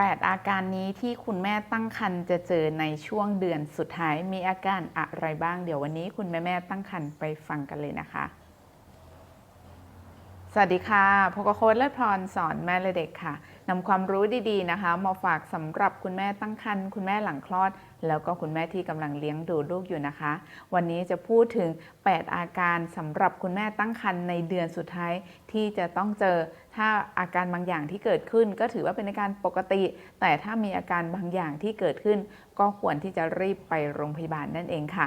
8 อาการนี้ที่คุณแม่ตั้งครรภ์จะเจอในช่วงเดือนสุดท้ายมีอาการอะไรบ้าง เดี๋ยววันนี้คุณแม่แม่ตั้งครรภ์ไปฟังกันเลยนะคะ สวัสดีค่ะพกโค้ดและพรสอนแม่และเด็กค่ะนำความรู้ดีๆนะคะ มาฝากสำหรับคุณแม่ตั้งครรภ์คุณแม่หลังคลอด แล้วก็คุณแม่ที่กำลังเลี้ยงดูลูกอยู่นะคะ วันนี้จะพูดถึง 8 อาการสำหรับคุณแม่ตั้งครรภ์ในเดือนสุดท้ายที่จะต้องเจอ ถ้าอาการบางอย่างที่เกิดขึ้นก็ถือว่าเป็นอาการปกติ แต่ถ้ามีอาการบางอย่างที่เกิดขึ้น ก็ควรที่จะรีบไปโรงพยาบาลนั่นเองค่ะ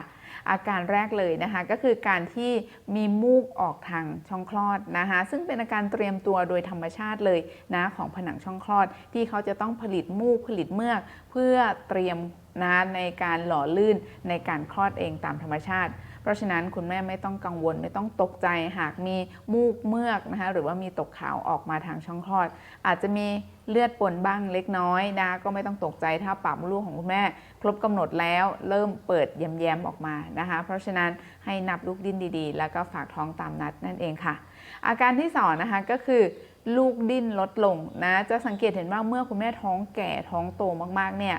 อาการแรกเลยนะคะก็คือการที่มีมูกออกทางช่องคลอดนะคะซึ่งเป็นอาการเตรียมตัวโดยธรรมชาติเลยนะของผนังช่องคลอด ที่เขาจะต้องผลิตมูกผลิตเมือก เพื่อเตรียมนะในการหล่อลื่นในการคลอดเองตามธรรมชาติ เพราะฉะนั้นคุณแม่ไม่ต้องกังวลไม่ต้องตกใจหากมีมูกเมือกนะคะหรือว่ามีตกขาวออกมาทางช่องคลอด อาจจะมีเลือดปนบ้างเล็กน้อยนะก็ไม่ต้องตกใจถ้าปากมดลูกของคุณแม่ ครบกำหนดแล้วเริ่มเปิดแย้มๆออกมานะคะ เพราะฉะนั้นให้นับลูกดิ้นดีๆ แล้วก็ฝากท้องตามนัดนั่นเองค่ะ อาการที่สองนะคะก็คือลูกดิ้นลดลงนะ จะสังเกตเห็นว่าเมื่อคุณแม่ท้องแก่ท้องโตมากๆเนี่ย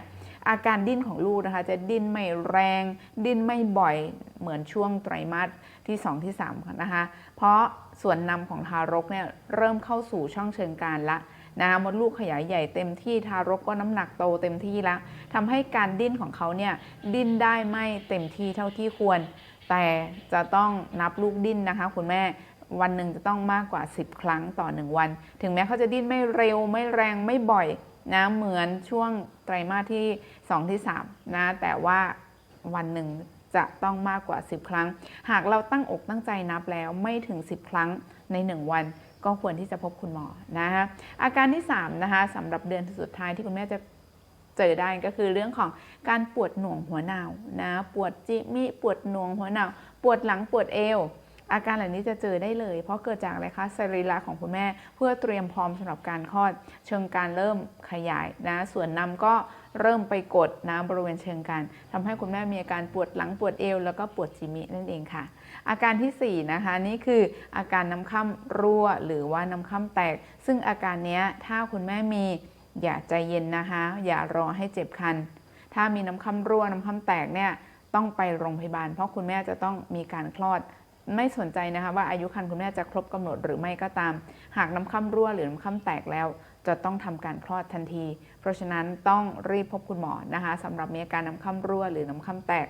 อาการดิ้นของลูกนะคะ จะดิ้นไม่แรง ดิ้นไม่บ่อย เหมือนช่วงไตรมาสที่ 2 ที่3นะคะ เพราะส่วนนำของทารกเนี่ยเริ่มเข้าสู่ช่องเชิงกรานละนะคะมดลูกขยายใหญ่เต็มที่ทารกก็น้ำหนักโตเต็มที่แล้วทำให้การดิ้นของเขาเนี่ยดิ้นได้ไม่เต็มที่เท่าที่ควร แต่จะต้องนับลูกดิ้นนะคะคุณแม่วันหนึ่งจะต้องมากกว่า 10 ครั้งต่อ 1 วัน ถึงแม้เขาจะดิ้นไม่เร็วไม่แรงไม่บ่อยนะเหมือนช่วงไตรมาสที่ 2 ที่ 3 นะ แต่ว่าวันหนึ่ง จะต้องมากกว่า 10 ครั้ง หากเราตั้งอกตั้งใจนับแล้วไม่ถึง 10 ครั้งใน 1 วัน ก็ควรที่จะพบคุณหมอนะคะอาการที่3นะคะสำหรับเดือนสุดท้ายที่คุณแม่จะเจอได้ก็คือเรื่องของการปวดหน่วงหัวหนาวนะปวดจิมิปวดหน่วงหัวหนาวปวดหลังปวดเอว อาการเหล่านี้จะเจอได้เลย เพราะเกิดจากอะไรคะสรีระของคุณแม่ เพื่อเตรียมพร้อมสำหรับการคลอด เชิงการเริ่มขยายนะส่วนนำก็เริ่มไปกดนะบริเวณเชิงการทำให้คุณแม่มีอาการปวดหลังปวดเอว แล้วก็ปวดจิมินั่นเองค่ะ อาการทีสี่4นะคะนี่คืออาการน้ำค่ำรั่ว หรือว่าน้ำค่ำแตก ซึ่งอาการนี้ถ้าคุณแม่มีอย่าใจเย็นนะคะ อย่ารอให้เจ็บคัน ถ้ามีน้ำค่ำรั่วน้ำค่ำแตกเนี่ยต้องไปโรงพยาบาล เพราะคุณแม่จะต้องมีการคลอด ไม่สนใจนะคะว่าอายุครรภ์คุณแม่จะครบกำหนดหรือไม่ก็ตาม หากน้ำค่ำรั่วหรือน้ำค่ำแตกแล้ว จะต้องทำการคลอดทันที เพราะฉะนั้นต้องรีบพบคุณหมอนะคะสำหรับมีอาการน้ำค่ำรั่วหรือน้ำค่ำแตก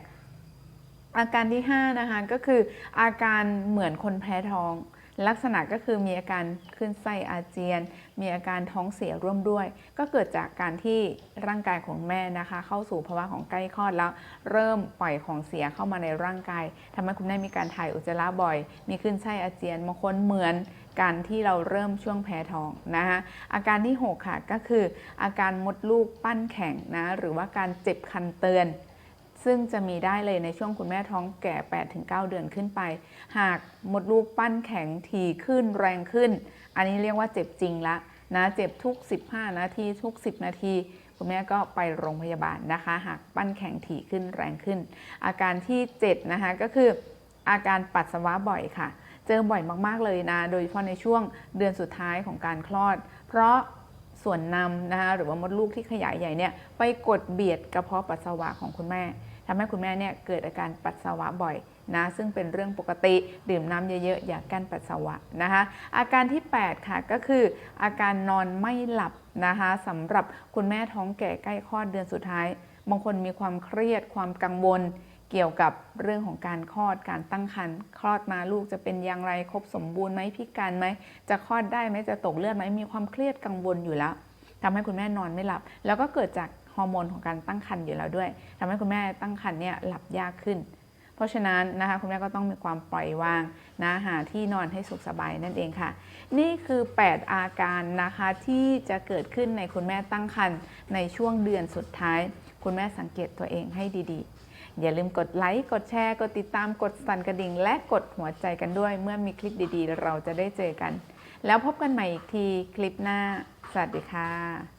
อาการที่5นะคะก็คืออาการเหมือนคนแพ้ท้อง ลักษณะก็คือมีอาการขึ้นไส้อาเจียน มีอาการท้องเสียร่วมด้วย ก็เกิดจากการที่ร่างกายของแม่นะคะ เข้าสู่ภาวะของใกล้คลอดแล้ว เริ่มปล่อยของเสียเข้ามาในร่างกายทำให้คุณแม่มีการถ่ายอุจจาระบ่อย มีขึ้นไส้อาเจียนบางคนเหมือนการที่เราเริ่มช่วงแพ้ท้องนะคะอาการที่ 6 ค่ะก็คือ อาการมดลูกปั้นแข็งนะหรือว่าการเจ็บคันเตือน ซึ่งจะมีได้เลยในช่วงคุณแม่ท้องแก่ 8-9 เดือนขึ้นไป หากมดลูกปั้นแข็งถี่ขึ้นแรงขึ้น อันนี้เรียกว่าเจ็บจริงละนะเจ็บทุก 15 นาทีทุก 10 นาที คุณแม่ก็ไปโรงพยาบาลนะคะ หากปั้นแข็งถี่ขึ้นแรงขึ้น อาการที่ 7 นะคะก็คือ อาการปัสสาวะบ่อยค่ะ เจอบ่อยมากๆเลยนะ โดยเฉพาะในช่วงเดือนสุดท้ายของการคลอด เพราะส่วนนำนะคะหรือว่ามดลูกที่ขยายใหญ่เนี่ยไปกดเบียดกระเพาะปัสสาวะของคุณแม่ ทำให้คุณแม่เนี่ยเกิดอาการปัสสาวะบ่อยนะซึ่งเป็นเรื่องปกติดื่มน้ำเยอะๆ อย่ากั้นปัสสาวะนะคะอาการที่ 8 ค่ะก็คือ อาการนอนไม่หลับนะคะสำหรับคุณแม่ท้องแก่ใกล้คลอดเดือนสุดท้าย บางคนมีความเครียดความกังวลเกี่ยวกับเรื่องของการคลอดการตั้งครรภ์คลอดมาลูกจะเป็นอย่างไรครบสมบูรณ์ไหมพิการไหมจะคลอดได้ไหมจะตกเลือดไหมมีความเครียดกังวลอยู่แล้วทำให้คุณแม่นอนไม่หลับ แล้วก็เกิดจาก ฮอร์โมนของการตั้งครรภ์อยู่แล้วด้วยทำให้คุณแม่ตั้งครรภ์เนี่ยหลับยากขึ้น เพราะฉะนั้นนะคะคุณแม่ก็ต้องมีความปล่อยวางนะหาที่นอนให้สุขสบายนั่นเองค่ะ นี่คือ 8 อาการนะคะที่จะเกิดขึ้นในคุณแม่ตั้งครรภ์ในช่วงเดือนสุดท้าย คุณแม่สังเกตตัวเองให้ดีๆอย่าลืมกดไลค์ กดแชร์ กดติดตาม กดสั่นกระดิ่ง และกดหัวใจกันด้วย เมื่อมีคลิปดีๆ เราจะได้เจอกัน แล้วพบกันใหม่อีกทีคลิปหน้า สวัสดีค่ะ